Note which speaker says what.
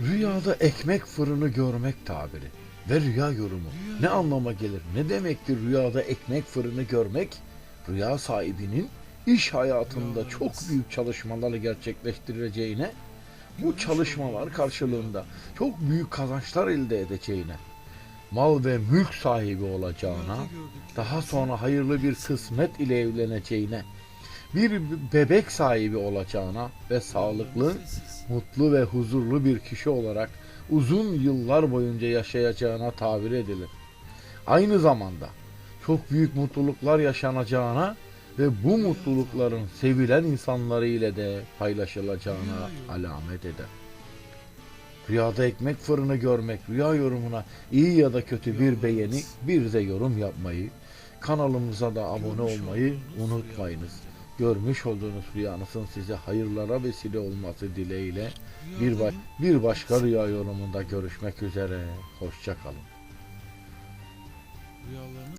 Speaker 1: Rüyada ekmek fırını görmek tabiri ve rüya yorumu. Ne anlama gelir? Ne demektir rüyada ekmek fırını görmek? Rüya sahibinin iş hayatında çok büyük çalışmaları gerçekleştireceğine, bu çalışmalar karşılığında çok büyük kazançlar elde edeceğine, mal ve mülk sahibi olacağına, daha sonra hayırlı bir kısmet ile evleneceğine, bir bebek sahibi olacağına ve sağlıklı, mutlu ve huzurlu bir kişi olarak uzun yıllar boyunca yaşayacağına tabir edilir. Aynı zamanda çok büyük mutluluklar yaşanacağına ve bu mutlulukların sevilen insanları ile de paylaşılacağına alamet eder. Rüyada ekmek fırını görmek, rüya yorumuna iyi ya da kötü bir beğeni, bir de yorum yapmayı, kanalımıza da abone olmayı unutmayınız. Görmüş olduğunuz rüyanızın size hayırlara vesile olması dileğiyle bir, ba- bir başka rüya yorumunda görüşmek üzere. Hoşçakalın.
Speaker 2: Rüyalarını